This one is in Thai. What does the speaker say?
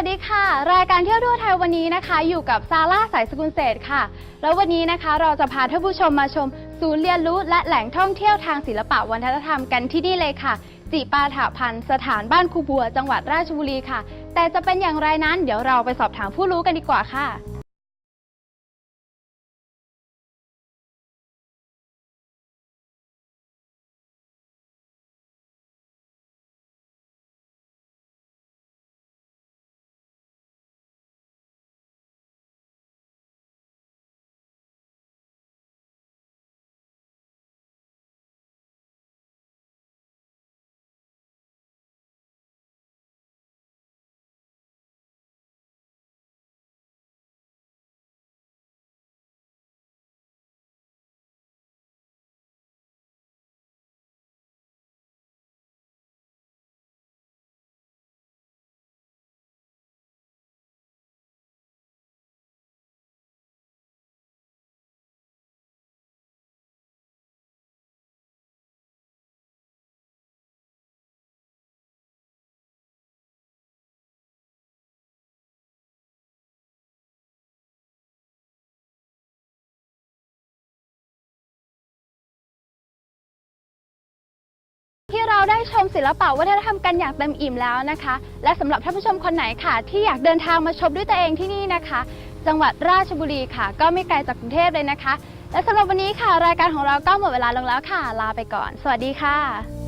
สดีค่ะ รายการเที่ยวทั่วไทยวันนี้นะคะ อยู่กับซาร่าสายสกุลเศษค่ะ แล้ววันนี้นะคะเราจะพาท่านผู้ชมมาชม ศูนย์เรียนรู้และแหล่งท่องเที่ยวทางศิลปะวัฒนธรรมกันที่นี่เลยค่ะ จิปาถาพันธ์สถานบ้านคูบัว จังหวัดราชบุรีค่ะ แต่จะเป็นอย่างไรนั้น เดี๋ยวเราไปสอบถามผู้รู้กันดีกว่าค่ะ เราได้ชมศิลปะวัฒนธรรมกันอย่างเต็มอิ่มแล้วนะคะ และสำหรับท่านผู้ชมคนไหนค่ะ ที่อยากเดินทางมาชมด้วยตัวเองที่นี่นะคะ จังหวัดราชบุรีค่ะ ก็ไม่ไกลจากกรุงเทพเลยนะคะ และสำหรับวันนี้ค่ะ รายการของเราก็หมดเวลาลงแล้วค่ะ ลาไปก่อน สวัสดีค่ะ